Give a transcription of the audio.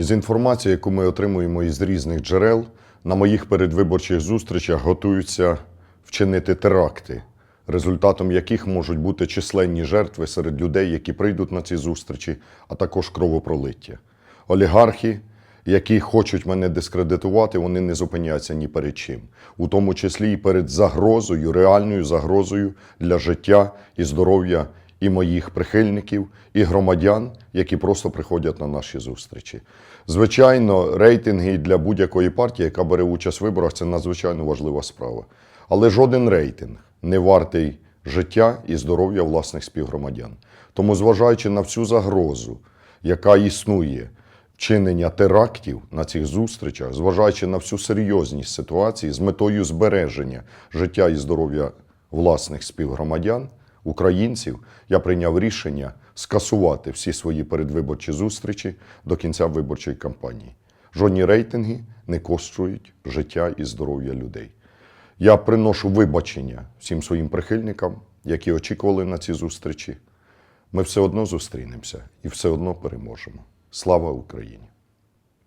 Із інформації, яку ми отримуємо із різних джерел, на моїх передвиборчих зустрічах готуються вчинити теракти, результатом яких можуть бути численні жертви серед людей, які прийдуть на ці зустрічі, а також кровопролиття. Олігархи, які хочуть мене дискредитувати, вони не зупиняються ні перед чим, у тому числі і перед загрозою, реальною загрозою для життя і здоров'я і моїх прихильників, і громадян, які просто приходять на наші зустрічі. Звичайно, рейтинги для будь-якої партії, яка бере участь в виборах, це надзвичайно важлива справа. Але жоден рейтинг не вартий життя і здоров'я власних співгромадян. Тому, зважаючи на всю загрозу, яка існує, вчинення терактів на цих зустрічах, зважаючи на всю серйозність ситуації з метою збереження життя і здоров'я власних співгромадян, українців, я прийняв рішення скасувати всі свої передвиборчі зустрічі до кінця виборчої кампанії. Жодні рейтинги не коштують життя і здоров'я людей. Я приношу вибачення всім своїм прихильникам, які очікували на ці зустрічі. Ми все одно зустрінемося і все одно переможемо. Слава Україні!